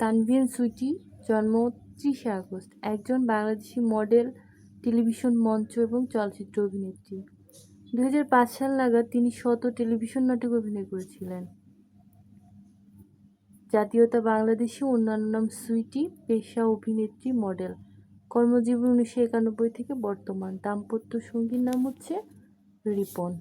তানভীর সুইটি জন্ম ত্রিশে আগস্ট। একজন Bangladeshi model, television মঞ্চ এবং চলচ্চিত্র অভিনেত্রী। দুই হাজার পাঁচ সাল নাগাদ তিনি শত টেলিভিশন নাটক অভিনয় করেছিলেন। জাতীয়তা বাংলাদেশি অন্যান্য নাম সুইটি, পেশা অভিনেত্রী, মডেল। কর্মজীবন উনিশশো একানব্বই থেকে বর্তমান। দাম্পত্য সঙ্গীর নাম হচ্ছে রিপন।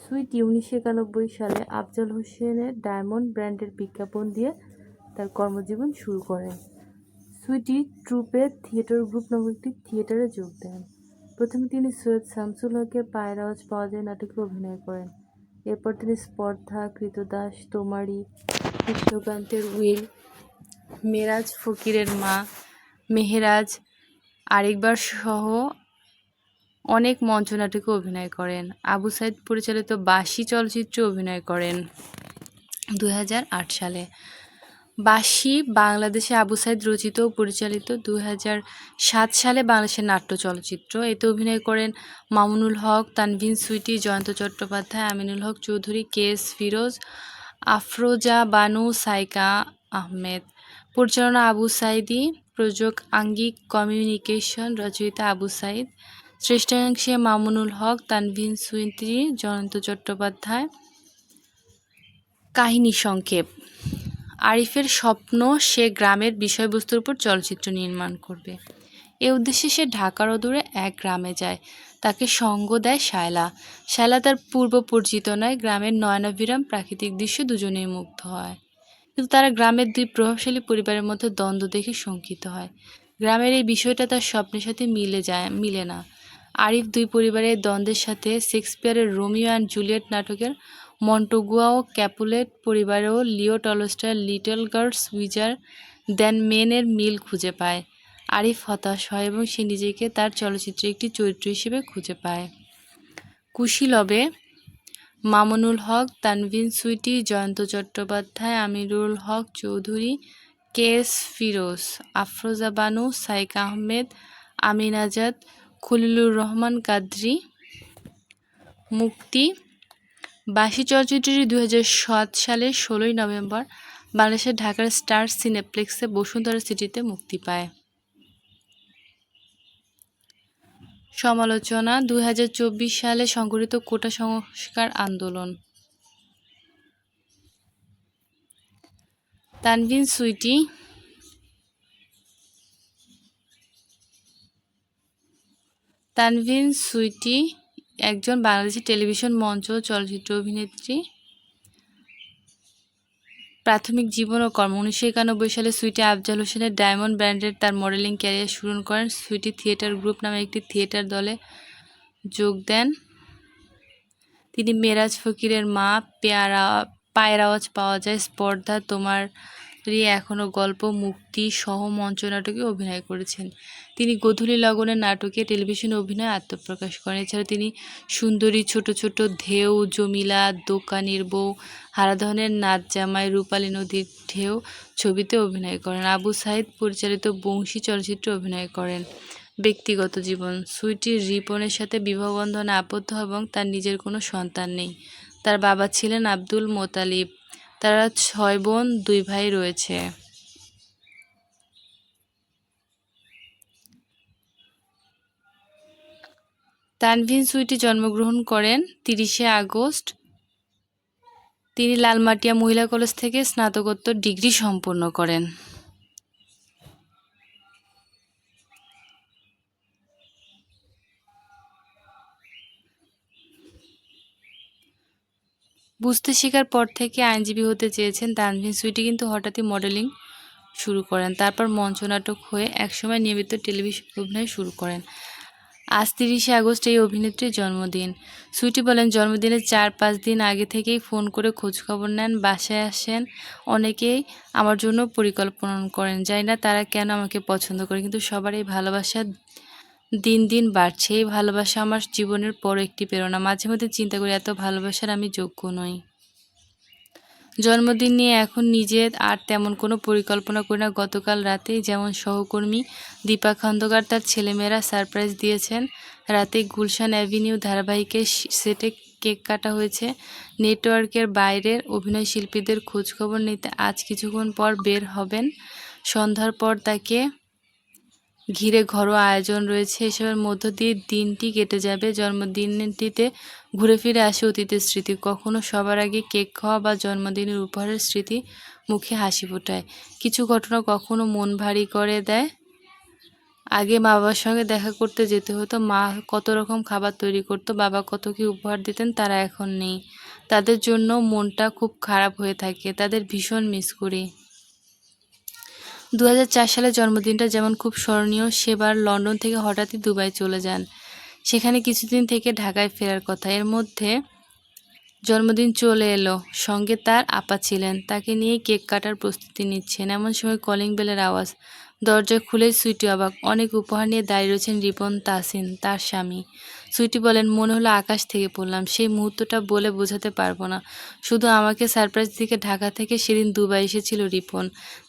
সুইটি উনিশশো একানব্বই সালে আফজাল হোসেনের ডায়মন্ড ব্র্যান্ডের বিজ্ঞাপন দিয়ে তার কর্মজীবন শুরু করেন সুইটি ট্রুপে থিয়েটার গ্রুপ নামক একটি থিয়েটারে যোগ দেন। প্রথমে তিনি সৈয়দ শামসুল হকের পায়ের আওয়াজ পাওয়া যায় নাটকে অভিনয় করেন। এরপর তিনি স্পর্ধা, কৃতদাস, তোমারি, কৃষ্ণকান্তের উইল, মেরাজ ফকিরের মা, মেহেরাজ আরেকবার সহ অনেক মঞ্চ মঞ্চনাটকে অভিনয় করেন। আবু সাইদ পরিচালিত বাসি চলচ্চিত্রে অভিনয় করেন। দু হাজার আট সালে বাসি বাংলাদেশে আবু সাইদ রচিত ও পরিচালিত দু সাত সালে বাংলাদেশের নাট্য চলচ্চিত্র। এতে অভিনয় করেন মামুনুল হক, তানভিন সুইটি, জয়ন্ত চট্টোপাধ্যায়, আমিনুল হক চৌধুরী কে এস ফিরোজ, আফরোজা বানু, সাইকা আহমেদ। পরিচালনা আবু সাইদি, প্রযোজক আঙ্গিক কমিউনিকেশন রচয়িতা আবু সাইদ শ্রেষ্ঠাংশে মামুনুল হক, তানভিন সুইতি জয়ন্ত চট্টোপাধ্যায়। কাহিনী সংক্ষেপ। আরিফের স্বপ্ন সে গ্রামের বিষয়বস্তুর উপর চলচ্চিত্র নির্মাণ করবে। এ উদ্দেশ্যে সে ঢাকার অদূরে এক গ্রামে যায়। তাকে সঙ্গ দেয় শায়লা। শায়লা তার পূর্ব পরিচিত নয়, গ্রামের নয়নাভিরাম প্রাকৃতিক দৃশ্য দুজনেই মুগ্ধ হয়। কিন্তু তারা গ্রামের দুই প্রভাবশালী পরিবারের মধ্যে দ্বন্দ্ব দেখে শঙ্কিত হয়। গ্রামের এই বিষয়টা তার স্বপ্নের সাথে মিলে যায়, মিলে না। আরিফ দুই পরিবারের দ্বন্দ্বের সাথে শেক্সপিয়ারের রোমিও অ্যান্ড জুলিয়েট নাটকের মন্টোগুয়া ও ক্যাপুলেট পরিবারেও লিও টলস্টয়ের লিটল গার্লস উইজার দেন মেনের মিল খুঁজে পায়। আরিফ হতাশ হয় এবং সে নিজেকে তার চলচ্চিত্রে একটি চরিত্র হিসেবে খুঁজে পায়। কুশীলবে মামুনুল হক, তানভিন সুইটি, জয়ন্ত চট্টোপাধ্যায়, আমিরুল হক চৌধুরী, কেএস ফিরোজ আফরোজা বানু সাইক আহমেদ, আমিন আজাদ, খলিলুর রহমান কাদ্রি, মুক্তি বাসি চলচ্চিত্রটি দু সালের ষোলোই নভেম্বর বাংলাদেশের ঢাকার স্টার সিনেপ্লেক্সে বসুন্ধরা সিটিতে মুক্তি পায়। সমালোচনা দু হাজার চব্বিশ সালে সংঘটিত কোটা সংস্কার আন্দোলন। তানভিন সুইটি তানভিন সুইটি একজন বাংলাদেশি টেলিভিশন মঞ্চ চলচ্চিত্র অভিনেত্রী। প্রাথমিক জীবন ও কর্ম। উনিশশো একানব্বই সালে সুইটি আফজাল হোসেনের ডায়মন্ড ব্র্যান্ডের তার মডেলিং ক্যারিয়ার শুরু করেন। সুইটি থিয়েটার গ্রুপ নামে একটি থিয়েটার দলে যোগ দেন। তিনি মেরাজ ফকিরের মা, পেয়ারা, পায়ের আওয়াজ পাওয়া যায়, স্পর্ধা, তোমার এখনও গল্প, মুক্তি, সহ মঞ্চনাটকে অভিনয় করেছেন। তিনি গোধূলি লগনের নাটকে টেলিভিশনে অভিনয়ে আত্মপ্রকাশ করেন। এছাড়া তিনি সুন্দরী, ছোট ছোট ঢেউ, জমিলা, দোকানির বউ, হারাধনের নাচ জামাই, রূপালী নদীর ঢেউ ছবিতে অভিনয় করেন। আবু সাইদ পরিচালিত বংশী চলচ্চিত্রে অভিনয় করেন। ব্যক্তিগত জীবন, সুইটি রিপনের সাথে বিবাহবন্ধনে আবদ্ধ এবং তার নিজের কোনো সন্তান নেই। তার বাবা ছিলেন আব্দুল মোতালিব। তারা ছয় বোন, দুই ভাই রয়েছে। তানভিন সুইটি জন্মগ্রহণ করেন তিরিশে আগস্ট। তিনি লালমাটিয়া মহিলা কলেজ থেকে স্নাতকোত্তর ডিগ্রি সম্পন্ন করেন। বুঝতে শেখার পর থেকে আইনজীবী হতে চেয়েছেন তানভিন সুইটি, কিন্তু হঠাৎই মডেলিং শুরু করেন। তারপর মঞ্চনাটক হয়ে একসময় নিয়মিত টেলিভিশন অভিনয় শুরু করেন। আজ তিরিশে আগস্ট এই অভিনেত্রীর জন্মদিন। সুইটি বলেন, জন্মদিনের চার পাঁচ দিন আগে থেকেই ফোন করে খোঁজখবর নেন, বাসায় আসেন। অনেকেই আমার জন্য পরিকল্পনা করেন। জানি না তারা কেন আমাকে পছন্দ করে কিন্তু সবার এই ভালোবাসা দিন দিন বাড়ছে। এই ভালোবাসা আমার জীবনের পর একটি প্রেরণা। মাঝে মধ্যে চিন্তা করি, এত ভালোবাসার আমি যোগ্য নই। জন্মদিন নিয়ে এখন নিজে আর তেমন কোনো পরিকল্পনা করি না। গতকাল রাতে যেমন সহকর্মী দীপা খন্দকার তার ছেলেমেয়েরা সারপ্রাইজ দিয়েছেন। রাতে গুলশান অ্যাভিনিউ ধারাবাহিকের সেটে কেক কাটা হয়েছে। নেটওয়ার্কের বাইরের অভিনয় শিল্পীদের খোঁজখবর নিতে আজ কিছুক্ষণ পর বের হবেন। সন্ধ্যার পর তাকে ঘিরে ঘরোয়া আয়োজন রয়েছে। এসবের মধ্য দিয়ে দিনটি কেটে যাবে। জন্মদিনটিতে ঘুরে ফিরে আসে অতীতের স্মৃতি। কখনো সবার আগে কেক খাওয়া বা জন্মদিনের উপহারের স্মৃতি মুখে হাসি ফোটায়। কিছু ঘটনা কখনো মন ভারী করে দেয়? আগে মা বাবার সঙ্গে দেখা করতে যেতে হতো। মা কত রকম খাবার তৈরি করতো, বাবা কত কি উপহার দিতেন তারা এখন নেই। তাদের জন্য মনটা খুব খারাপ হয়ে থাকে। তাদের ভীষণ মিস করি। দু সালে জন্মদিনটা যেমন খুব স্মরণীয়, সেবার লন্ডন থেকে হঠাৎই দুবাই চলে যান। সেখানে কিছুদিন থেকে ঢাকায় ফেরার কথা। এর মধ্যে জন্মদিন চলে এলো। সঙ্গে তার আপা ছিলেন। তাকে নিয়ে কেক কাটার প্রস্তুতি নিচ্ছেন। এমন সময় কলিং বেলের আওয়াজ দরজা খুলে সুইটি অবাক। অনেক উপহার নিয়ে দাঁড়িয়ে রয়েছেন রিপন তাসিন তার স্বামী। সুইটি বলেন, মনে হলো আকাশ থেকে পড়লাম। সেই মুহূর্তটা বলে বোঝাতে পারব না। শুধু আমাকে সারপ্রাইজ দিকে ঢাকা থেকে সেদিন দুবাই এসেছিল রিপন।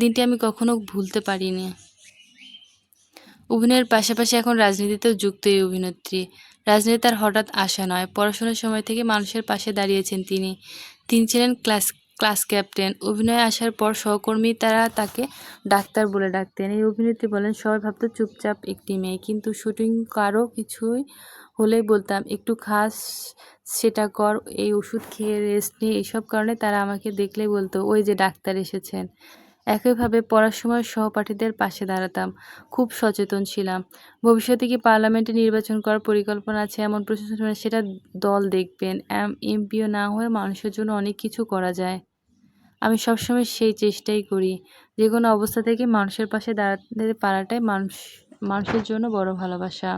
দিনটি আমি কখনো ভুলতে পারিনি। অভিনয়ের পাশাপাশি এখন রাজনীতিতেও যুক্ত এই অভিনেত্রী। রাজনীতি তার হঠাৎ আসা নয়। পড়াশোনার সময় থেকে মানুষের পাশে দাঁড়িয়েছেন তিনি। তিনি ছিলেন ক্লাস ক্লাস ক্যাপ্টেন। অভিনয়ে আসার পর সহকর্মী তারা তাকে ডাক্তার বলে ডাকতেন। এই অভিনেত্রী বলেন, সবাই ভাবতো চুপচাপ একটি মেয়ে, কিন্তু শুটিং কারও কিছুই হলেই বলতাম, একটু খাস, সেটা কর, এই ওষুধ খেয়ে রেস্ট নিয়ে এইসব কারণে তারা আমাকে দেখলেই বলতো, ওই যে ডাক্তার এসেছেন। একইভাবে পড়ার সময় সহপাঠীদের পাশে দাঁড়াতাম, খুব সচেতন ছিলাম। ভবিষ্যতে কি পার্লামেন্টে নির্বাচন করার পরিকল্পনা আছে, এমন প্রশ্ন সেটা দল দেখবেন। এম, এমপিও না হয়ে মানুষের জন্য অনেক কিছু করা যায়। আমি সবসময় সেই চেষ্টাই করি। যে কোনো অবস্থা থেকে মানুষের পাশে দাঁড়াতে পারাটাই মানুষ, মানুষের জন্য বড় ভালোবাসা।